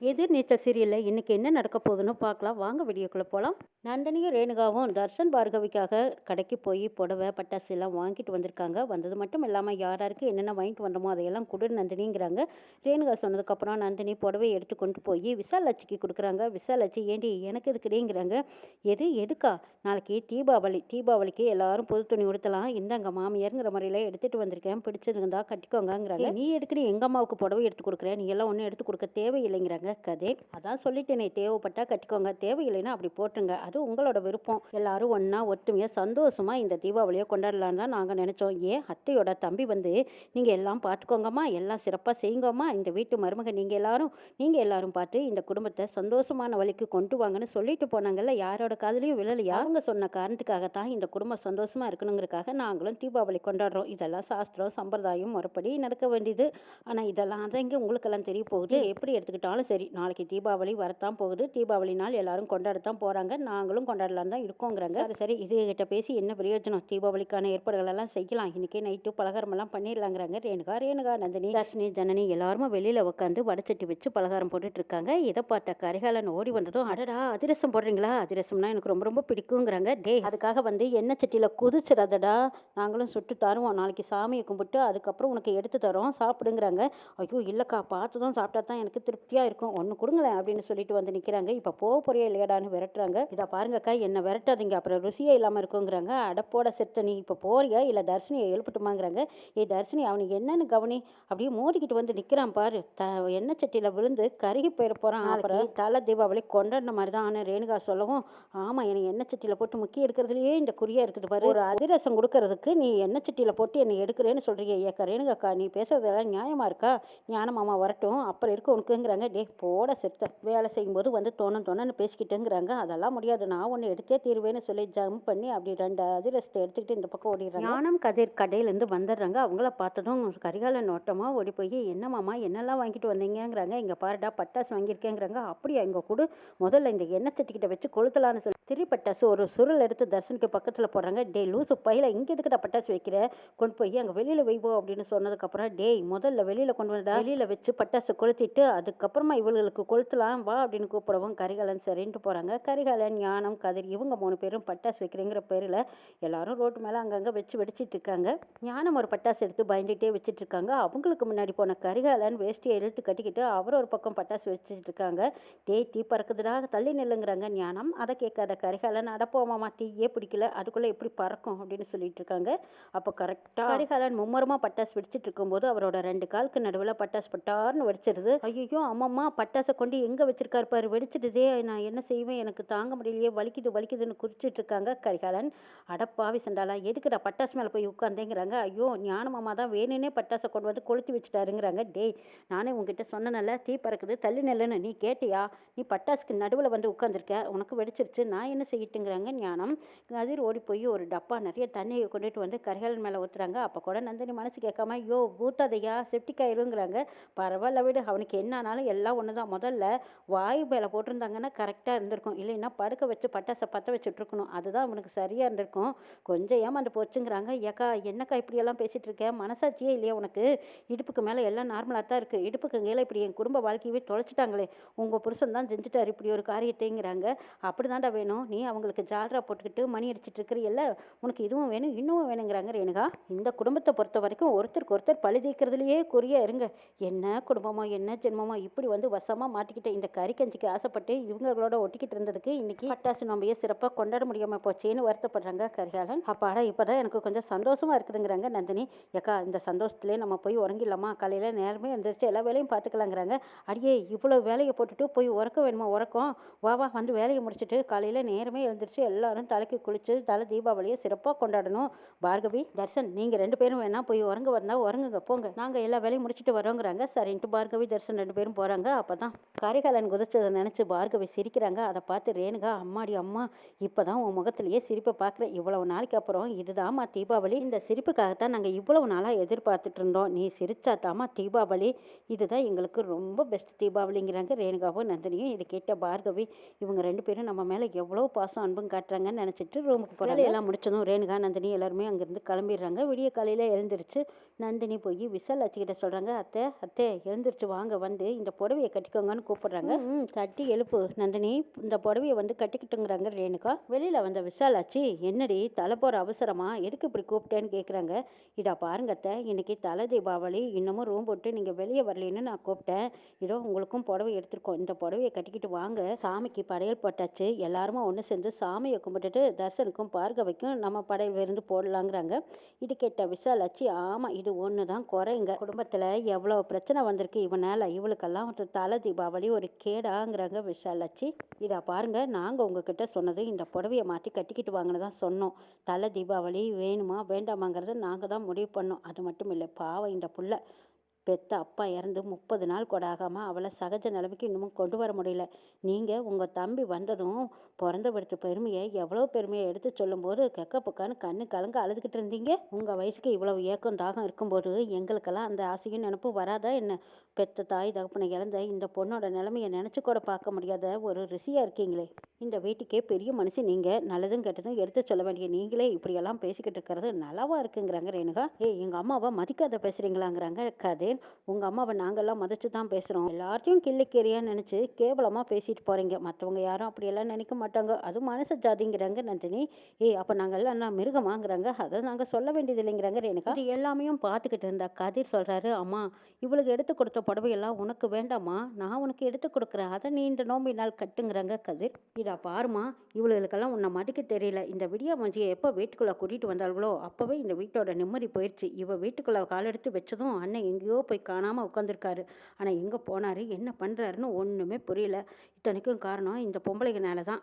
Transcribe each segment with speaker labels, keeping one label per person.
Speaker 1: எதிர் நீச்சல் சீரியலில் இன்னைக்கு என்ன நடக்க போகுதுன்னு பார்க்கலாம். வாங்க வீடியோக்குள்ளே போகலாம் நந்தினியும் ரேணுகாவும் தர்ஷன் பார்கவிக்காக கடைக்கு போய் புடவை பட்டாசு எல்லாம் வாங்கிட்டு வந்திருக்காங்க. வந்தது மட்டும் இல்லாமல் யார் யாருக்கு என்னென்ன வாங்கிட்டு வந்தோமோ அதையெல்லாம் கொடு நந்தினிங்கிறாங்க. ரேணுகா சொன்னதுக்கப்புறம் நந்தினி புடவை எடுத்து கொண்டு போய் விசாலாட்சிக்கு கொடுக்குறாங்க. விசாலாட்சி ஏண்டி எனக்கு எதுக்குடேங்கிறாங்க எது எதுக்கா? நாளைக்கு தீபாவளி தீபாவளிக்கு எல்லாரும் புது துணி உடுத்தலாம். இந்தாங்க மாமியாருங்கிற முறையில் எடுத்துகிட்டு வந்திருக்கேன். பிடிச்சிருந்தா கட்டிக்கோங்கிறாங்க நீ எடுக்கடி எங்கள் அம்மாவுக்கு புடவை எடுத்து கொடுக்குறேன் நீ எல்லாம் ஒன்றும் எடுத்து கொடுக்க தேவையில்லைங்கிறாங்க. கதை அதான் சொல்லிட்டேனே தேவைப்பட்டா கட்டிக்கோங்க. தேவையில்லைன்னா அப்படி போட்டுங்க அது உங்களோட விருப்பம். எல்லாரும் ஒன்றா ஒற்றுமையாக சந்தோஷமா இந்த தீபாவளியை கொண்டாடலான்னு தான் நாங்கள் நினச்சோம். ஏன்? அத்தையோட தம்பி வந்து நீங்கள் எல்லாம் பார்த்துக்கோங்கம்மா எல்லாம் சிறப்பாக செய்யுங்கம்மா. இந்த வீட்டு மருமக நீங்கள் எல்லாரும் நீங்கள் எல்லாரும் பார்த்து இந்த குடும்பத்தை சந்தோஷமான வழிக்கு கொண்டு வாங்கன்னு சொல்லிட்டு போனாங்கல்ல யாரோட காதலையும் விழலையா? அவங்க சொன்ன காரணத்துக்காக தான் இந்த குடும்பம் சந்தோஷமா இருக்கணுங்கிறதுக்காக நாங்களும் தீபாவளி கொண்டாடுறோம். இதெல்லாம் சாஸ்திரம் சம்பிரதாயம் முறைப்படி நடக்க வேண்டியது. ஆனால் இதெல்லாம் தான் இங்கே உங்களுக்கெல்லாம் தெரிய போகுது. எப்படி எடுத்துக்கிட்டாலும் சரி. நாளைக்கு தீபாவளி வரத்தான் போகுது. தீபாவளி நாள் எல்லாரும் கொண்டாடத்தான் போகிறாங்க நாங்களும் கொண்டாடலாம் தான் இருக்கோங்கிறாங்க. சரி சரி. இது கிட்ட பேசி என்ன பிரயோஜனம்? தீபாவளிக்கான ஏற்பாடுகள் எல்லாம் செய்யலாம். இன்னைக்கே நைட்டு பலகாரம் எல்லாம் பண்ணிடலாங்கிறாங்க. ரேணுகா ரேணுகா நந்தினி. தர்ஷினி ஜனனி எல்லாருமே வெளியில உட்காந்து வடச்சட்டி வச்சு பலகாரம் போட்டுட்டு இருக்காங்க. இதை பார்த்த கரிகாலன் ஓடி வந்ததும் அடடா அதிரசம் போடுறீங்களா? அதிரசம்னா எனக்கு ரொம்ப ரொம்ப பிடிக்குங்கிறாங்க. டே அதுக்காக வந்து எண்ணெய் சட்டியில குதிச்சிடாதடா. நாங்களும் சுட்டு தருவோம். நாளைக்கு சாமியை கும்பிட்டு அதுக்கப்புறம் உனக்கு எடுத்து தரோம். சாப்பிடுங்கிறாங்க. ஐயோ இல்லக்கா பார்த்து தான் சாப்பிட்டா தான் எனக்கு திருப்தியா இருக்கும். ஒன்று கொடுங்களேன் அப்படின்னு சொல்லிட்டு வந்து நிற்கிறாங்க இப்போ போக போறியா இல்லையாடான்னு விரட்டுறாங்க. இதை பாருங்கக்கா என்ன விரட்டாதீங்க. அப்புறம் ருசியே இல்லாமல் இருக்குங்கிறாங்க. அடப்போட செத்த நீ இப்போ போறியா? இல்லை தர்ஷினியை எழுப்பட்டுமாங்கிறாங்க. ஏ தர்ஷினி அவனுக்கு என்னன்னு கவனி. அப்படியே மோதிக்கிட்டு வந்து நிற்கிறான் பாரு. த எண்ணெய் சட்டியில் விழுந்து கருகி போயிட போகிறான் அப்புறம் தலை தீபாவளி கொண்டாடின மாதிரி தான் ஆனால் ரேணுகா சொல்லவும் ஆமாம் எனக்கு எண்ணெய் சட்டியில் போட்டு முக்கிய எடுக்கிறதுலையே இந்த குறியா இருக்குது பாரு. ஒரு அதிரசம் கொடுக்கறதுக்கு நீ எண்ணெய் சட்டியில் போட்டு என்னை எடுக்கிறேன்னு சொல்கிறீங்க ஏக்கா ரேணுகாக்கா நீ பேசுறதெல்லாம் நியாயமா இருக்கா? ஞானமாமா வரட்டும். அப்புறம் இருக்க உனக்குங்கிறாங்க. டே போட செத்த வேலை செய்யும்போது வந்து தோணும் தோணுன்னு பேசிக்கிட்டேங்கிறாங்க. அதெல்லாம் முடியாது. நான் ஒன்று எடுத்தே தீருவேன்னு சொல்லி ஜம்ப் பண்ணி அப்படி ரெண்டு அதிரசத்தை எடுத்துக்கிட்டு இந்த பக்கம் ஓடிடுறாங்க. ஞானம் கதிர் கடையிலேருந்து வந்துடுறாங்க. அவங்கள பார்த்ததும் கரிகால நோட்டமாக ஓடி போய் என்னமாமா என்னெல்லாம் வாங்கிட்டு வந்தீங்கங்கிறாங்க. இங்கே பாருடா பட்டாசு வாங்கியிருக்கேங்கிறாங்க. அப்படியா இங்கே கொடு. முதல்ல இந்த எண்ணெய் சட்டிக்கிட்ட வச்சு கொளுத்தலான்னு சொல்லி. திரி பட்டாசு ஒரு சுருள் எடுத்து தர்ஷனுக்கு பக்கத்தில் போடுறாங்க. டே லூசு பையில இங்கே எதுக்கிட்ட பட்டாசு வைக்கிற? கொண்டு போய் அங்கே வெளியில் வைப்போம் அப்படின்னு சொன்னதுக்கப்புறம் டேய் முதல்ல வெளியில் கொண்டு வந்தா வெளியில் வச்சு பட்டாசு கொளுத்திட்டு அதுக்கப்புறமா இவங்களுக்கு கொளுத்தலாம் வா அப்படின்னு கூப்பிடவும் கரிகாலன் சரின்ட்டு போகிறாங்க கரிகாலன் ஞானம் கதிர் இவங்க மூணு பேரும் பட்டாசு வைக்கிறேங்கிற பேரில் எல்லாரும் ரோட்டு மேலே அங்கங்கே வச்சு வெடிச்சிட்டு இருக்காங்க. ஞானம் ஒரு பட்டாசு எடுத்து பயந்துகிட்டே வச்சுட்டு இருக்காங்க. அவங்களுக்கு முன்னாடி போன கரிகாலன் வேஷ்டியை இழுத்து கட்டிக்கிட்டு அவர் ஒரு பக்கம் பட்டாசு வச்சுட்டு இருக்காங்க. தேய் தீ பறக்குதுடா தள்ளி நில்லுங்கிறாங்க. ஞானம் அதை கேட்காத கரிகாலன் அடப்போமாமா தீயே பிடிக்கல அதுக்குள்ளே எப்படி பறக்கும் அப்படின்னு சொல்லிட்டு இருக்காங்க. அப்போ கரெக்டாக கரிகாலன் மும்மரமாக பட்டாசு வெடிச்சிட்டு இருக்கும்போது அவரோட ரெண்டு காலுக்கு நடுவில் பட்டாசு பட்டார்னு வெடிச்சிருது. ஐயோ அம்மம்மா பட்டாசை கொண்டு எங்கே வச்சிருக்காரு பாரு வெடிச்சிடுதே நான் என்ன செய்வேன் எனக்கு தாங்க முடியலையே வலிக்குது வலிக்குதுன்னு குறிச்சிட்டு இருக்காங்க கரிகாலன். அடப்பாவி சண்டாலா எதுக்குடா பட்டாசு மேலே போய் உட்காந்தேங்கிறாங்க ஐயோ ஞானமாமா தான் வேணும்னே பட்டாசை கொண்டு வந்து கொளுத்தி வச்சுட்டாருங்கிறாங்க. டேய் நானே உங்ககிட்ட சொன்னனால தீ பறக்குது தள்ளி நெல்லுன்னு நீ கேட்டியா? நீ பட்டாசுக்கு நடுவில் வந்து உட்காந்துருக்க உனக்கு வெடிச்சிருச்சு நான் என்ன செய்யிட்டுங்கிறாங்க ஞானம். கதிர் ஓடி போய் ஒரு டப்பா நிறைய தண்ணியை கொண்டுட்டு வந்து கரிகாலன் மேலே ஊற்றுறாங்க அப்போ கூட நந்தினி மனசு கேட்காம ஐயோ ஊத்தாதையா செப்டிக் ஆயிருங்கிறாங்க. பரவாயில்ல விடு அவனுக்கு என்ன ஆனாலும் எல்லாம் ஒன்று தான். முதல்ல வாயு மேலே போட்டிருந்தாங்கன்னா கரெக்டாக இருந்திருக்கும். இல்லைன்னா படுக்க வச்சு பட்டாசை பற்ற வச்சுட்டு இருக்கணும். அதுதான் அவனுக்கு சரியாக இருந்திருக்கும். கொஞ்சம் ஏமாந்து போச்சுங்கிறாங்க. ஏக்கா என்னக்கா இப்படியெல்லாம் பேசிட்டு இருக்கேன் மனசாட்சியே இல்லையா உனக்கு? இடுப்புக்கு மேலே எல்லாம் நார்மலாக தான் இருக்குது இடுப்புக்கு மேலே இப்படி என் குடும்ப வாழ்க்கையவே தொலைச்சிட்டாங்களே. உங்கள் புருஷன் தான் செஞ்சுட்டாரு இப்படி ஒரு காரியத்தைங்கிறாங்க. அப்படிதான்டா வேணும். நீ அவங்களுக்கு ஜால்ரா போட்டுக்கிட்டு மணி அடிச்சிட்டு இருக்கிறியல்ல. உனக்கு இதுவும் வேணும் இன்னும் வேணுங்கிறாங்க ரேணுகா. இந்த குடும்பத்தை பொறுத்த வரைக்கும் ஒருத்தருக்கு ஒருத்தர் பழி தீர்க்கறதுலயே குறியா இருங்க. என்ன குடும்பமோ என்ன ஜென்மமோ இப்படி வந்து வசமாக மாட்டிக்கிட்ட இந்த கறி கஞ்சிக்கு ஆசைப்பட்டு இவங்களோட ஒட்டிக்கிட்டு இருந்ததுக்கு இன்னைக்கு பட்டாசு நோம்பையை சிறப்பாக கொண்டாட முடியாமல் போச்சேன்னு வருத்தப்படுறாங்க கரிகாலன். அப்பாடா இப்போதான் எனக்கு கொஞ்சம் சந்தோஷமா இருக்குதுங்கிறாங்க நந்தினி. ஏக்கா இந்த சந்தோஷத்துலேயே நம்ம போய் உறங்கிடலாமா? காலையில் நேரமே எழுந்திரிச்சு எல்லா வேலையும் பார்த்துக்கலாங்கிறாங்க. அடியே இவ்வளோ வேலையை போட்டுட்டு போய் உறக்க வேணுமா? உறக்கம். வா வா வந்து வேலையை முடிச்சுட்டு காலையில் நேரமே எழுந்திரிச்சு எல்லாரும் தலைக்கு குளிச்சு தலை தீபாவளியை சிறப்பாக கொண்டாடணும். பார்கவி தர்ஷன் நீங்கள் ரெண்டு பேரும் வேணா போய் உறங்க வந்தால் உறங்குங்க. போங்க. நாங்கள் எல்லா வேலையும் முடிச்சுட்டு வரோங்கிறாங்க. சரின்ட்டு பார்கவி தர்ஷன் ரெண்டு பேரும் போகிறாங்க அப்போ தான் கரிகாலன் குதிச்சதை நினச்சி பார்கவி சிரிக்கிறாங்க. அதை பார்த்து ரேணுகா அம்மாடி அம்மா இப்போ தான் உன் முகத்திலேயே சிரிப்பை பார்க்குறேன். இவ்வளவு நாளைக்கு அப்புறம் இதுதாம்மா தீபாவளி. இந்த சிரிப்புக்காகத்தான் நாங்கள் இவ்வளவு நாளாக எதிர்பார்த்துட்டு இருந்தோம். நீ சிரிச்சா தாம்மா தீபாவளி. இதுதான் எங்களுக்கு ரொம்ப பெஸ்ட் தீபாவளிங்கிறாங்க ரேணுகாவும் நந்தினியும். இதை கேட்ட பார்கவி இவங்க ரெண்டு பேரும் நம்ம மேலே எவ்வளோ பாசம் அன்பும் காட்டுறாங்கன்னு நினச்சிட்டு ரூமுக்கு போகிறாங்க எல்லாம் முடிச்சதும் ரேணுகா நந்தினி எல்லாருமே அங்கேருந்து கிளம்பிடுறாங்க. விடிய காலையில் எழுந்திரிச்சு நந்தினி போய் விசால் அச்சுக்கிட்ட சொல்கிறாங்க அத்தை அத்தை எழுந்திரிச்சு வாங்க வந்து இந்த புடவையை கட்டிக்கோங்கன்னு கூப்பிடுறாங்க. ம் தட்டி எழுப்பு நந்தினி இந்த புடவையை வந்து கட்டிக்கிட்டுங்கிறாங்க ரேணுகா வெளியில் வந்த விசாலாச்சி என்னடி தலை போகிற அவசரமா எதுக்கு இப்படி கூப்பிட்டேன்னு கேட்குறாங்க இதா பாருங்க அத்தை இன்னைக்கு தலை தீபாவளி இன்னமும் ரூம் போட்டு நீங்கள் வெளியே வரலைன்னு நான் கூப்பிட்டேன். இதோ உங்களுக்கும் புடவை எடுத்திருக்கோம் இந்த புடவையை கட்டிக்கிட்டு வாங்க. சாமிக்கு படையல் போட்டாச்சு எல்லாருமே ஒன்று சேர்ந்து சாமியை கும்பிட்டுட்டு தர்சனுக்கும் பார்கவிக்கும் நம்ம படையல் விருந்து போடலாங்கிறாங்க. இது கேட்ட விசாலாச்சி ஆமாம் இது இது ஒன்று தான் குறைங்க குடும்பத்தில் எவ்வளோ பிரச்சனை வந்திருக்கு இவனால் இவளுக்கெல்லாம் ஒரு தலை தீபாவளி ஒரு கேடாங்கிறாங்க விஷாலாச்சி இதை பாருங்க நாங்கள் உங்ககிட்ட சொன்னது இந்த புடவையை மாற்றி கட்டிக்கிட்டு வாங்கன்னு தான் சொன்னோம். தலை தீபாவளி வேணுமா வேண்டாமாங்கிறத நாங்கள் தான் முடிவு பண்ணோம். அது மட்டும் இல்லை பாவம் இந்த புள்ள. பெத்த அப்பா இறந்து முப்பது நாள் கூட ஆகாமல் அவளை சகஜ நிலைமைக்கு இன்னமும் கொண்டு வர முடியல. நீங்கள் உங்கள் தம்பி வந்ததும் பிறந்த படுத்த பெருமையை எவ்வளோ பெருமையை எடுத்து சொல்லும்போது கெக்க புக்கான்னு கண்ணு கலங்க அழுதுகிட்டு இருந்தீங்க? உங்கள் வயசுக்கு இவ்வளவு ஏக்கம் தாகம் இருக்கும்போது எங்களுக்கெல்லாம் அந்த ஆசையும் நினப்பும் வராதா என்ன? பெத்த தாய் தகப்பனை இழந்த இந்த பொண்ணோட நிலைமையை நினச்சி கூட பார்க்க முடியாத ஒரு ரிஷியாக இருக்கீங்களே. இந்த வீட்டுக்கே பெரிய மனுஷன் நீங்கள் நல்லதும் கெட்டதும் எடுத்து சொல்ல வேண்டிய நீங்களே இப்படியெல்லாம் பேசிக்கிட்டு இருக்கிறது நல்லாவா இருக்குங்கிறாங்க ரேணுகா. ஏ எங்கள் அம்மாவை மதிக்காத பேசுகிறீங்களாங்கிறாங்க கதேன் உங்கள் அம்மாவை நாங்கள்லாம் மதிச்சு தான் பேசுகிறோம் எல்லாத்தையும் கிள்ளிக்கேரியான்னு நினச்சி கேவலமாக பேசிட்டு போகிறீங்க மற்றவங்க யாரும் அப்படியெல்லாம் நினைக்க மாட்டாங்க. அது மனச ஜாதிங்கிறாங்க நந்தினி. ஏய் அப்போ நாங்கள் எல்லாம் மிருகமாங்கிறாங்க அதை நாங்கள் சொல்ல வேண்டியது இல்லைங்கிறாங்க ரேணுகா. இது எல்லாமையும் பார்த்துக்கிட்டு இருந்தா கதிர் சொல்கிறாரு அம்மா இவளுக்கு எடுத்து கொடுத்த புடவையெல்லாம் உனக்கு வேண்டாமா நான் உனக்கு எடுத்து கொடுக்குறேன். அதை நீ இந்த நோம்பி நாள் கட்டுங்கிறாங்க கதிர். இதா பாருமா இவளுகளுக்கெல்லாம் உன்னை மதிக்க தெரியல. இந்த விடிய மஞ்சியை எப்போ வீட்டுக்குள்ளே கூட்டிகிட்டு வந்தார்களோ அப்போவே இந்த வீட்டோட நிம்மதி போயிடுச்சு இவ வீட்டுக்குள்ளே காலெடுத்து வச்சதும் அண்ணன் எங்கேயோ போய் காணாமல் உட்காந்துருக்காரு ஆனால் எங்கே போனார்? என்ன பண்ணுறாருன்னு ஒன்றுமே புரியல. இத்தனைக்கும் காரணம் இந்த பொம்பளைங்கனால தான்.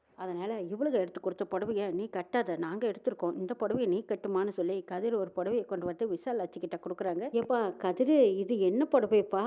Speaker 1: அதனால் இவளுக்கு எடுத்து கொடுத்த புடவைய நீ கட்டாத நாங்கள் எடுத்திருக்கோம். இந்த புடவைய நீ கட்டுமான்னு சொல்லி கதிர் ஒரு புடவையை கொண்டு வந்து விசால் அச்சுக்கிட்ட கொடுக்குறாங்க. ஏப்பா கதிர் இது என்ன புடவைப்பா?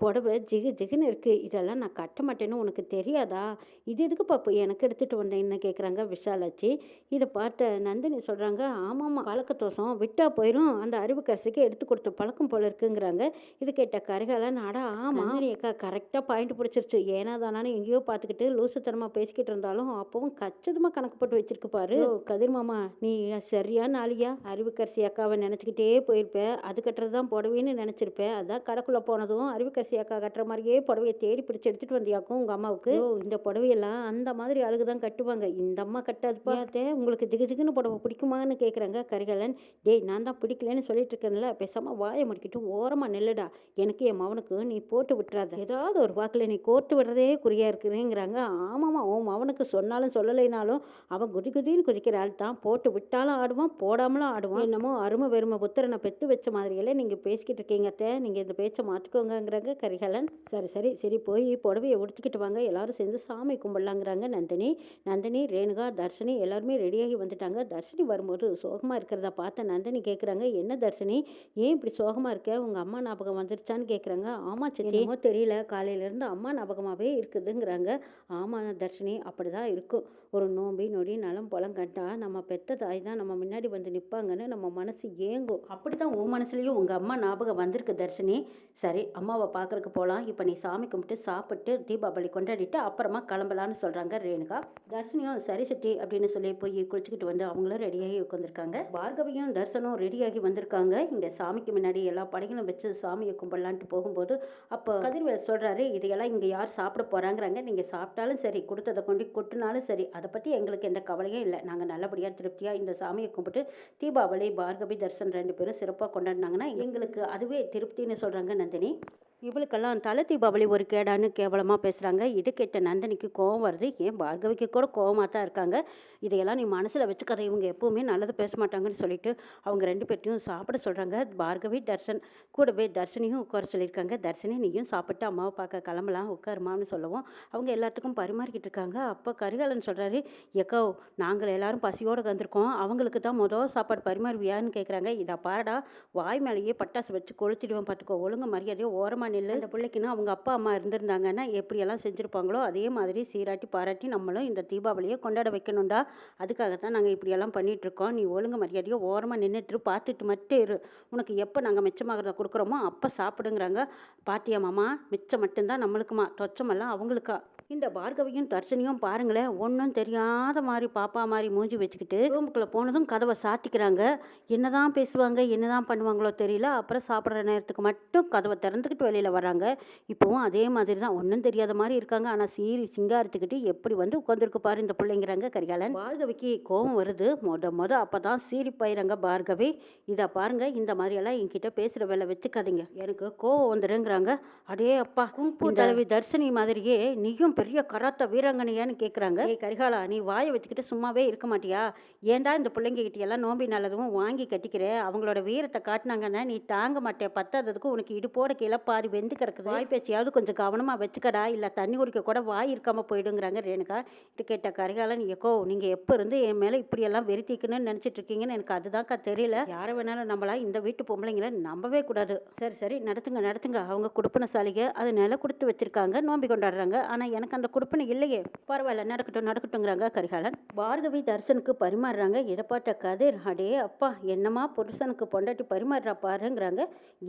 Speaker 1: புடவை ஜிகு ஜிகுன்னு இருக்குது இதெல்லாம் நான் கட்ட மாட்டேன்னு உனக்கு தெரியாதா? இது எதுக்குப்பா இப்போ எனக்கு எடுத்துகிட்டு வந்தேன்னு கேட்குறாங்க விஷாலாச்சி இதை பார்த்த நந்தினி சொல்கிறாங்க ஆமாம்மா பழக்கத்தோசம் விட்டால் போயிடும் அந்த அறிவுக்கரசிக்கு எடுத்து கொடுத்த பழக்கம் போல இருக்குங்கிறாங்க. இது கேட்ட கரிகாலன் அடா ஆமாம் அக்கா கரெக்டாக பாயிண்ட் பிடிச்சிருச்சு. ஏன்னா தானே எங்கேயோ பார்த்துக்கிட்டு லூசுத்தனமாக பேசிக்கிட்டு இருந்தாலும் அப்பவும் கச்சிதமாக கணக்கு போட்டு வச்சிருக்கு பாரு. கதிர் மாமா நீ சரியான ஆளியா? அறிவுக்கரசி அக்காவை நினச்சிக்கிட்டே போயிருப்ப. அது கட்டுறது தான் புடவைன்னு நினச்சிருப்ப. அதான் கடைக்குள்ளே போனதும் அறிவுக்கரசி அக்கா கட்டுற மாதிரியே புடவையை தேடி பிடிச்சி எடுத்துட்டு வந்தியாக்கும் உங்கள் அம்மாவுக்கு. இந்த புடவையெல்லாம் அந்த மாதிரி ஆளுக்கு தான் கட்டுவாங்க. இந்த அம்மா கட்டாதுப்பா. அத்தை, உங்களுக்கு திகு திகுன்னு புடவை பிடிக்குமான்னு கேட்குறாங்க கரிகாலன். டேய் நான் தான் பிடிக்கலன்னு சொல்லிட்டு இருக்கேன்ல பேசாமல் வாயை முடிக்கிட்டு ஓரமாக நெல்லுடா. எனக்கு என் மவனுக்கு நீ போட்டு விட்டுறாத. ஏதாவது ஒரு வாக்கில் நீ கோர்த்து விடுறதே குறியா இருக்கிறேங்கிறாங்க. ஆமாம்மா உன் மவனுக்கு சொன்னாலும் சொல்லலைனாலும் அவன் குதி குதின்னு குதிக்கிற ஆள் தான் போட்டு விட்டாலும் ஆடுவான் போடாமலும் ஆடுவான். என்னமோ அருமை வெறுமை புத்திரனை பெத்து வச்ச மாதிரியெல்லாம் நீங்கள் பேசிக்கிட்டு இருக்கீங்க அத்தை. நீங்கள் இந்த பேச்சை மாற்றிக்கோங்கங்கிறாங்க கரிகாலன். சரி சரி சரி போய் புடவையை உடுத்திக்கிட்டு வாங்க. எல்லாரும் சேர்ந்து சாமி கும்பிடலாங்கிறாங்க நந்தினி. நந்தினி ரேணுகா தர்ஷினி எல்லாருமே ரெடியாகி வந்துட்டாங்க. தர்ஷினி வரும்போது சோகமாக இருக்கிறத பார்த்த நந்தினி கேட்குறாங்க என்ன தர்ஷினி? ஏன் இப்படி சோகமாக இருக்க? உங்கள் அம்மா ஞாபகம் வந்துருச்சான்னு கேட்குறாங்க ஆமாம் சித்தி. தெரியல. காலையிலேருந்து அம்மா ஞாபகமாகவே இருக்குதுங்கிறாங்க. ஆமாம் தர்ஷினி அப்படி தான் இருக்கும். ಬೇಕು ஒரு நோம்பி நொடி நலம் பழம் கண்டா நம்ம பெத்த தாய் தான் நம்ம முன்னாடி வந்து நிற்பாங்கன்னு நம்ம மனசு ஏங்கும். அப்படி தான் உன் மனசுலேயும் உங்கள் அம்மா ஞாபகம் வந்திருக்கு தர்ஷினி. சரி அம்மாவை பார்க்கறக்கு போகலாம் இப்போ நீ சாமி கும்பிட்டு சாப்பிட்டு தீபாவளி கொண்டாடிட்டு அப்புறமா கிளம்பலான்னு சொல்கிறாங்க ரேணுகா. தர்ஷினியும் சரி சித்தி அப்படின்னு சொல்லி போய் குளிச்சுக்கிட்டு வந்து அவங்களும் ரெடியாகி உட்காந்துருக்காங்க பார்கவியும் தர்சனும் ரெடியாகி வந்திருக்காங்க. இங்கே சாமிக்கு முன்னாடி எல்லா படைகளும் வச்சு சாமியை கும்பிடலான்ட்டு போகும்போது அப்போ கதிர்வேல் சொல்கிறாரு இதையெல்லாம் இங்கே யார் சாப்பிட போகிறாங்கிறாங்க நீங்கள் சாப்பிட்டாலும் சரி கொடுத்ததை கொண்டு கொட்டினாலும் சரி அதை பற்றி எங்களுக்கு எந்த கவலையும் இல்லை. நாங்கள் நல்லபடியாக திருப்தியாக இந்த சாமியை கும்பிட்டு தீபாவளி பார்கவி தர்சன் ரெண்டு பேரும் சிறப்பாக கொண்டாடினாங்கன்னா எங்களுக்கு அதுவே திருப்தின்னு சொல்கிறாங்க நந்தினி. இவளுக்கெல்லாம் தலை தீபாவளி ஒரு கேடான்னு கேவலமாக பேசுகிறாங்க இது கேட்ட நந்தினிக்கு கோவம் வருது. ஏன் பார்கவிக்கு கூட கோவமாக தான் இருக்காங்க. இதையெல்லாம் நீ மனசில் வச்சுக்காத. இவங்க எப்பவுமே நல்லது பேச மாட்டாங்கன்னு சொல்லிட்டு அவங்க ரெண்டு பேர்ட்டையும் சாப்பிட சொல்கிறாங்க பார்கவி தர்ஷன் கூடவே தர்ஷனியும் உட்கார சொல்லியிருக்காங்க. தர்ஷனி நீயும் சாப்பிட்டு அம்மாவை பார்க்க கிளம்பலாம். உட்காருமான்னு சொல்லவும் அவங்க எல்லாத்துக்கும் பரிமாறிக்கிட்டு இருக்காங்க. அப்போ கரிகாலன் சொல்கிறாரு எக்கோ நாங்கள் எல்லாரும் பசியோடு வந்திருக்கோம் அவங்களுக்கு தான் மொதல் சாப்பாடு பரிமாறுவியான்னு கேட்குறாங்க இதை பாரடா வாய் மேலேயே பட்டாசு வச்சு கொளுத்திடுவேன் பார்த்துக்கோ ஒழுங்கு மரியாதையோ ஓரமாக நில்லு. அந்த பிள்ளைக்குன்னு அவங்க அப்பா அம்மா இருந்திருந்தாங்கன்னா எப்படியெல்லாம் செஞ்சுருப்பாங்களோ அதே மாதிரி சீராட்டி பாராட்டி நம்மளும் இந்த தீபாவளியை கொண்டாட வைக்கணும்டா. அதுக்காகத்தான் நாங்கள் இப்படியெல்லாம் பண்ணிகிட்ருக்கோம் நீ ஒழுங்கு மரியாதையோ ஓரமாக நின்றுட்டு பார்த்துட்டு மட்டும் இரு. உனக்கு எப்போ நாங்கள் மிச்சமாகிறத கொடுக்குறோமோ அப்போ சாப்பிடுங்கிறாங்க. பாட்டியா மாமா? மிச்சம் மட்டும்தான் நம்மளுக்குமா. தொச்சமெல்லாம் அவங்களுக்கா? இந்த பார்கவியும் தர்ஷனியும் பாருங்களேன் ஒன்றும் தெரியாத மாதிரி பாப்பா மாதிரி மூஞ்சி வச்சுக்கிட்டு ரூமுக்குள்ளே போனதும் கதவை சாத்திக்கிறாங்க. என்னதான் பேசுவாங்க என்னதான் பண்ணுவாங்களோ தெரியல. அப்புறம் சாப்பிட்ற நேரத்துக்கு மட்டும் கதவை திறந்துக்கிட்டு வெளியில் காலையில் வராங்க இப்போவும் அதே மாதிரி தான் ஒன்றும் தெரியாத மாதிரி இருக்காங்க. ஆனால் சீரி சிங்காரத்துக்கிட்டு எப்படி வந்து உட்காந்துருக்கு பாரு இந்த பிள்ளைங்கிறாங்க கரிகாலன். பார்கவிக்கு கோபம் வருது. மொத மொத அப்போ தான் சீரி போயிறாங்க பார்கவி. இதை பாருங்க இந்த மாதிரியெல்லாம் என்கிட்ட பேசுகிற வேலை வச்சுக்காதீங்க. எனக்கு கோவம் வந்துடுங்கிறாங்க அடே அப்பா குங்கு தலைவி தர்ஷினி மாதிரியே நீயும் பெரிய கராத்த வீராங்கனையான்னு கேட்குறாங்க ஏய் கரிகாலா நீ வாயை வச்சுக்கிட்டு சும்மாவே இருக்க மாட்டியா? ஏன்டா இந்த பிள்ளைங்க கிட்ட எல்லாம் நோம்பி நல்லதும் வாங்கி கட்டிக்கிற? அவங்களோட வீரத்தை காட்டினாங்கன்னா நீ தாங்க மாட்டே பத்தாததுக்கு உனக்கு இடுப்போட கீழே பாதி வெந்து கிடக்குது. வாய் பேச்சியாவது கொஞ்சம் கவனமாக வச்சுக்கடா. இல்லை தண்ணி குடிக்க கூட வாய் இருக்காமல் போயிடுங்கிறாங்க ரேணுகா. இது கேட்ட கரிகாலன் எக்கோ நீங்கள் எப்போ இருந்து என் மேலே இப்படியெல்லாம் வெறுத்திக்கணும்னு நினச்சிட்டு இருக்கீங்கன்னு எனக்கு அதுதான்க்கா தெரியல. யாரை வேணாலும் நம்மளா இந்த வீட்டு பொம்பளைங்களை நம்பவே கூடாது. சரி சரி. நடத்துங்க நடத்துங்க. அவங்க குடுப்பனசாலிக. அது நில கொடுத்து வச்சிருக்காங்க. நோம்பி கொண்டாடுறாங்க. ஆனால் எனக்கு அந்த குடுப்பனை இல்லையே. பரவாயில்ல. நடக்கட்டும் நடக்கட்டுங்கிறாங்க கரிகாலன். பார்கவி தர்சனுக்கு பரிமாறுறாங்க. இடப்பாட்ட கதிர் அடே அப்பா என்னமா புருஷனுக்கு பொண்டாட்டி பரிமாறுறா பாருங்கிறாங்க.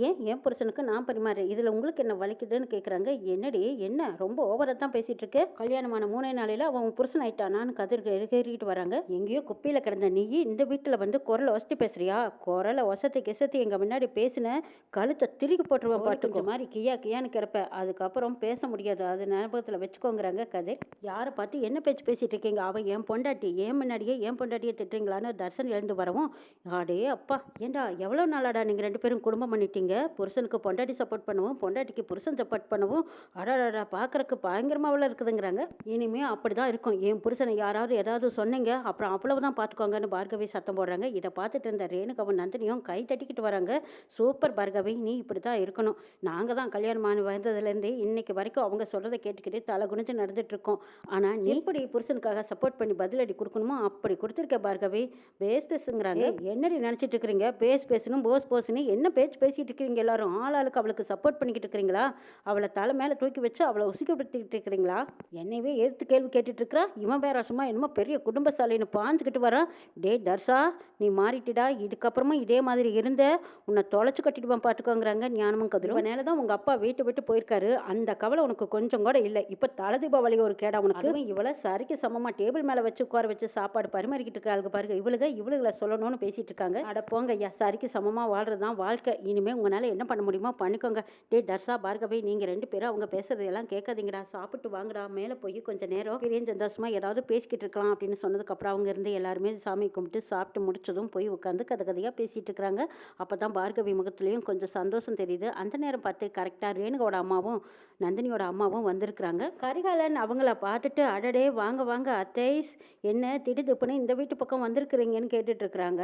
Speaker 1: ஏன் என் புருஷனுக்கு நான் பரிமாறுறேன்? இதில் உங்களுக்கு என்ன வலிக்குதுன்னு கேட்குறாங்க என்னடி என்ன? ரொம்ப ஓவராக தான் பேசிட்டு இருக்க கல்யாணமான மூணே நாளையில் அவன் புருஷன் ஆயிட்டானான்னு கதிர் ஏறிக்கிட்டு வராங்க. எங்கேயோ குப்பையில் கிடந்த நீ இந்த வீட்டில் வந்து குரலை ஒசத்தி பேசுறியா? குரலை ஒசத்தி கிசத்தி எங்கள் முன்னாடி பேசின கழுத்தை திருக்கி போட்டுருவேன் பாட்டுக்கு. மாதிரி கியா கியான்னு கிடப்ப. அதுக்கப்புறம் பேச முடியாது. அது ஞாபகத்தில் வச்சுக்கோங்கிறாங்க கதிர். யாரை பார்த்து என்ன பேச்சு பேசிட்டு இருக்கீங்க அவன் என் பொண்டாட்டி ஏன் முன்னாடியே ஏன் பொண்டாட்டியை திட்டுறீங்களான்னு தர்சன் எழுந்து வரவும் ஆடே அப்பா ஏண்டா எவ்வளோ நாளாடா நீங்கள் ரெண்டு பேரும் குடும்பம் பண்ணிட்டீங்க? புருஷனுக்கு பொண்டாட்டி சப்போர்ட் பண்ணவும் பொண்டாட்டிக்கு புருஷன் சப்போர்ட் பண்ணவும் அடாடா பார்க்கறக்கு பயங்கரமாவில் இருக்குதுங்கிறாங்க. இனிமே அப்படி தான் இருக்கும். என் புருஷனை யாராவது ஏதாவது சொன்னீங்க அப்புறம் அவ்வளவுதான் பார்த்துக்கோங்கன்னு பார்கவி சத்தம் போடுறாங்க. இதை பார்த்துட்டு இருந்த ரேணுகாவும் நந்தினியும் கை தட்டிக்கிட்டு வராங்க. சூப்பர் பார்கவி நீ இப்படி தான் இருக்கணும். நாங்கள் தான் கல்யாணம் ஆனி வந்ததுலேருந்து இன்னைக்கு வரைக்கும் அவங்க சொல்கிறத கேட்டுக்கிட்டு தலை குனிஞ்சு நடந்துட்டு இருக்கோம். ஆனால் நீ எப்படி புருஷனுக்காக சப்போர்ட் பண்ணி பதிலடி கொடுக்கணுமோ அப்படி கொடுத்துருக்க பார்கவி. பேஸ் பேசுங்கிறாங்க. என்னடி நினச்சிட்டு இருக்கிறீங்க? பேஸ் பேசணும் போஸ் போஸ்னு என்ன பேச்சு பேசிட்டு இருக்கிறீங்க எல்லாரும்? ஆளாளுக்கு அவளுக்கு சப்போர்ட் பண்ணிக்கிட்டு இருக்கிறீங்களா அவளை தலை மேலே தூக்கி வச்சு அவளை உசிக்கப்படுத்திக்கிட்டு இருக்கிறீங்களா என்னையவே எதிர்த்து கேள்வி கேட்டுட்டு இருக்கிறா இவன் வேற சும்மா என்னமோ பெரிய குடும்பசாலின்னு பாஞ்சுக்கிட்டு வரான். டே தர்ஷா நீ மாறிட்டிடா. இதுக்கப்புறமா இதே மாதிரி இருந்த உன்னை தொலைச்சு கட்டிடுவான் பார்த்துக்கோங்கிறாங்க ஞானமும் கதிரும். அதனால தான் உங்கள் அப்பா வீட்டை விட்டு போயிருக்காரு. அந்த கவலை உனக்கு கொஞ்சம் கூட இல்லை. இப்போ தலை தீபாவளி ஒரு கேடா உனக்கு. இவளை சரிக்கு சமமாக டேபிள் மேலே வச்சு உட்கார வச்சு சாப்பாடு பரிமாறிக்கிட்டு இருக்காளுங்க பாருங்க. இவளுக இவளுகளை சொல்லணும்னு பேசிட்டு இருக்காங்க. அட போங்க ஐயா சரிக்கு சமமாக வாழ்றது தான் வாழ்க்கை. இனிமேல் உங்களால் என்ன பண்ண முடியுமோ பண்ணிக்கோங்க. டே தர்ஷா பார்கவி நீங்கள் ரெண்டு பேரும் அவங்க பேசுறதெல்லாம் கேட்காதீங்கடா. சாப்பிட்டு வாங்கடா. மேலே போய் கொஞ்சம் நேரம் பிரியன் சந்தோஷமா ஏதாவது பேசிக்கிட்டு இருக்கலாம் அப்படின்னு சொன்னதுக்கப்புறம் அவங்க இருந்து எல்லாருமே சாமி கும்பிட்டு சாப்பிட்டு முடிச்சதும் போய் உட்காந்து கதை கதையாக பேசிட்டு இருக்கிறாங்க. அப்போ தான் பார்கவி முகத்துலேயும் கொஞ்சம் சந்தோஷம் தெரியுது. அந்த நேரம் பார்த்து கரெக்டாக ரேணுகோட அம்மாவும் நந்தினியோட அம்மாவும் வந்திருக்கிறாங்க. கரிகாலன் அவங்கள பார்த்துட்டு அடடே வாங்க வாங்க அத்தைஸ் என்ன திடுதுப்புன்னு இந்த வீட்டு பக்கம் வந்திருக்கிறீங்கன்னு கேட்டுட்டு இருக்கிறாங்க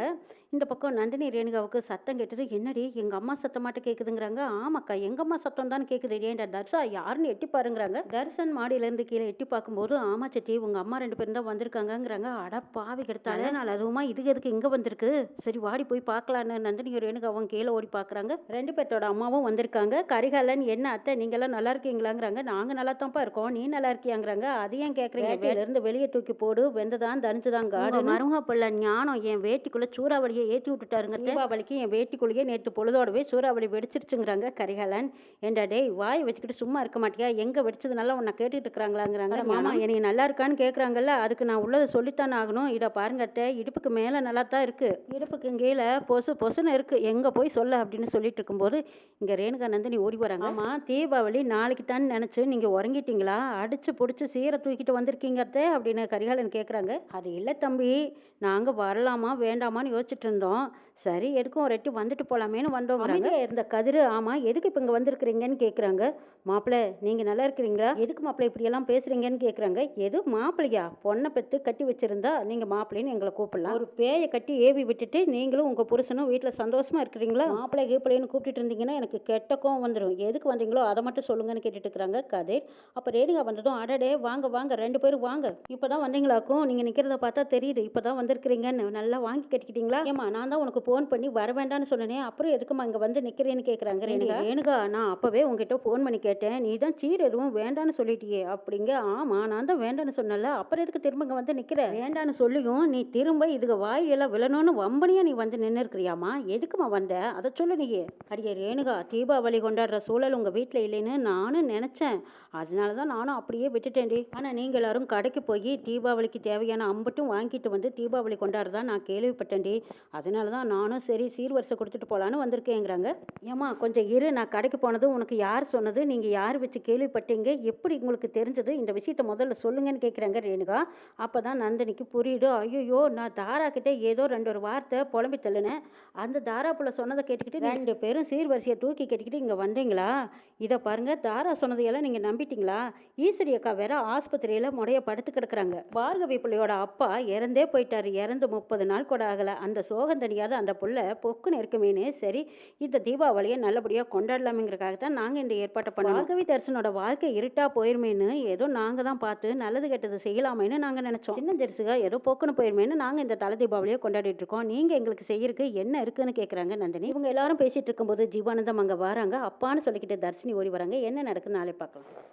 Speaker 1: இந்த பக்கம் நந்தினி ரேணுகாவுக்கு சத்தம் கேட்டது என்னடி எங்க அம்மா சத்தமாட்ட கேக்குதுங்கிறாங்க? ஆமாக்கா எங்க அம்மா சத்தம் தான் கேக்குது ஏன்டா தர்ஷா யாருன்னு எட்டி பாருங்கிறாங்க. தர்சன் மாடியில இருந்து கீழே எட்டி பார்க்கும்போது ஆமா சட்டி உங்க அம்மா ரெண்டு பேரும் தான் வந்திருக்காங்கங்கிறாங்க. அட பாவி கெடுத்தாலே நாள் அதுவுமா இது எதுக்கு இங்க வந்திருக்கு? சரி வாடி போய் பார்க்கலான்னு. நந்தினி ரேணுகாவும் கீழே ஓடி பார்க்குறாங்க. ரெண்டு பேர்த்தோட அம்மாவும் வந்திருக்காங்க. கரிகாலன் என்ன அத்தை நீங்க எல்லாம் நல்லா இருக்கீங்களாங்கிறாங்க. நாங்க நல்லா தான்ப்பா இருக்கோம். நீ நல்லா இருக்கியாங்கிறாங்க. அது ஏன் கேக்குறீங்க? வேலையில இருந்து வெளியே தூக்கி போடு. வெந்ததான் தனிச்சுதான் காடு மருங்க பிள்ளை ஞானம் என் வேட்டிக்குள்ள சூறாவளியை ஏத்தி விட்டுட்டாருங்க தீபாவளிக்கு என் வேட்டிக்குள்ளேயே நேத்து பொழுதோடவே சூறாவளி வெடிச்சிருச்சுங்கிறாங்க கரிகாலன். ஏண்டா டேய் வாய் வச்சுக்கிட்டு சும்மா இருக்க மாட்டியா? எங்க வெடிச்சதுனால உன்னை கேட்டுட்டு இருக்கிறாங்களாங்கிறாங்க. மாமா. எனக்கு நல்லா இருக்கான்னு கேக்குறாங்கல்ல அதுக்கு நான் உள்ளதை சொல்லித்தானே ஆகணும். இதை பாருங்க அத்தை இடுப்புக்கு மேல நல்லா தான் இருக்கு. இடுப்புக்கு கீழே பொசு பொசுன்னு இருக்கு. எங்க போய் சொல்ல அப்படின்னு சொல்லிட்டு இருக்கும்போது இங்க ரேணுகா நந்தினி ஓடி வராங்க. ஆமா. தீபாவளி நாளைக்கு தான் நினைச்சு நீங்க உறங்கிட்டீங்களா? அடிச்சு புடிச்சு சீரை தூக்கிட்டு வந்திருக்கீங்க அத்தை அப்படின்னு கரிகாலன் கேக்குறாங்க. அது இல்ல தம்பி நாங்க வரலாமா வேண்டாமான்னு யோசிச்சுட்டு இருந்தோம். சரி எதுக்கும் ஒரு எட்டு வந்துட்டு போலாமேன்னு வந்தோங்கிறாங்க. இருந்த கதிரு ஆமா எதுக்கு இப்ப இங்க வந்திருக்கிறீங்கன்னு கேக்குறாங்க. மாப்பிள்ள நீங்க நல்லா இருக்கிறீங்களா? எதுக்கு மாப்பிள்ள இப்படி எல்லாம் பேசுறீங்கன்னு கேக்குறாங்க. எது மாப்பிள்ளையா பொண்ணை பெத்து கட்டி வச்சிருந்தா நீங்க மாப்பிள்ளைன்னு எங்களை கூப்பிடலாம். ஒரு பேயை கட்டி ஏவி விட்டுட்டு நீங்களும் உங்க புருஷனும் வீட்டுல சந்தோஷமா இருக்கிறீங்களா? மாப்பிள்ளை கீப்பிள்ளைன்னு கூப்பிட்டு இருந்தீங்கன்னா எனக்கு கெட்ட கோவம் வந்துடும் எதுக்கு வந்தீங்களோ அதை மட்டும் சொல்லுங்கன்னு கேட்டுட்டு இருக்கிறாங்க கதிர். அப்ப ரேணுகா வந்ததும் அடடே வாங்க வாங்க ரெண்டு பேரும் வாங்க. இப்பதான் வந்தீங்களாக்கும் நீங்க நிக்கிறத பார்த்தா தெரியுது. இப்பதான் வந்திருக்கிறீங்கன்னு நல்லா வாங்கி கட்டிக்கிட்டீங்களா? ஏமா நான் தான் உனக்கு ஃபோன் பண்ணி வர வேண்டாம்னு சொன்னேனே அப்புறம் எதுக்குமா இங்க வந்து நிக்கிறேன்னு கேக்குறாங்க ரேணுகா. ரேணுகா நான் அப்பவே உங்ககிட்ட ஃபோன் பண்ணி கேட்டேன். நீ தான் சீர் எதுவும் வேண்டான்னு சொல்லிட்டியே. அப்படிங்க ஆமா நான் தான் வேண்டான்னு சொன்னல அப்புறம் எதுக்கு திரும்ப இங்க வந்து நிக்கிற? வேண்டான்னு சொல்லியும் நீ திரும்ப இதுக்கு வாயெல்லாம் விழணும்னு வம்பனியா நீ வந்து நின்று இருக்கிறியாமா எதுக்குமா வந்த? அதை சொல்லு நீயே. அடியே ரேணுகா தீபாவளி கொண்டாடுற சூழல் உங்க வீட்ல இல்லைன்னு நானும் நினச்சேன். அதனால தான் நானும் அப்படியே விட்டுட்டேன்டி. ஆனால் நீங்க எல்லாரும் கடைக்கு போய் தீபாவளிக்கு தேவையான அம்பட்டும் வாங்கிட்டு வந்து தீபாவளி கொண்டாடுறதா நான் கேள்விப்பட்டேன்டி. அதனால தான் நானும் சரி சீர்வரிசை கொடுத்துட்டு போகலான்னு வந்திருக்கேங்கிறாங்க. ஏம்மா கொஞ்சம் இரு. நான் கடைக்கு போனது உனக்கு யார் சொன்னது? நீங்கள் யார் வச்சு கேள்விப்பட்டீங்க? எப்படி உங்களுக்கு தெரிஞ்சது? இந்த விஷயத்த முதல்ல சொல்லுங்கன்னு கேட்குறாங்க ரேணுகா. அப்போ தான் நந்தினிக்கு புரியுது. ஐயோ நான் தாரா கிட்டே ஏதோ ரெண்டு ஒரு வார்த்தை புலம்பி தள்ளுனேன். அந்த தாரா புள்ள சொன்னதை கேட்டுக்கிட்டு ரெண்டு பேரும் சீர்வரிசையை தூக்கி கேட்டுக்கிட்டு இங்கே வந்தீங்களா? இதை பாருங்க தாரா சொன்னதையெல்லாம் நீங்கள் நம்பிட்டீங்களா? ஈஸ்வரி அக்கா வேற ஆஸ்பத்திரியில் முறைய படுத்து கிடக்குறாங்க. பார்கவி பிள்ளையோட அப்பா இறந்தே போயிட்டாரு. இறந்து முப்பது நாள் கூட ஆகலை. அந்த சோகம் தெரியாத அந்த புள்ள பொக்குன்னு இருக்குமேனு சரி இந்த தீபாவளியை நல்லபடியாக கொண்டாடலாமேங்கிறதுக்காக தான் நாங்கள் இந்த ஏற்பாட்டை பண்ணோம். பார்கவி தரிசனோட வாழ்க்கை இருட்டா போயிருமேன்னு ஏதோ நாங்கள் தான் பார்த்து நல்லது கெட்டது செய்யலாமேன்னு நாங்கள் நினச்சோம். சின்ன ஜெர்சுகா ஏதோ பொக்குன்னு போயிருமேன்னு நாங்கள் இந்த தலை தீபாவளியை கொண்டாடிட்டு இருக்கோம். நீங்கள் எங்களுக்கு செய்யறதுக்கு என்ன இருக்குன்னு கேட்குறாங்க நந்தினி. இவங்க எல்லாரும் பேசிட்டு இருக்கும்போது ஜீவானந்தம் அங்கே வராங்க. அப்பான்னு சொல்லிக்கிட்டு தர்ஷினி ஓடி வராங்க. என்ன நடக்குன்னு நாளை பார்க்கலாம்.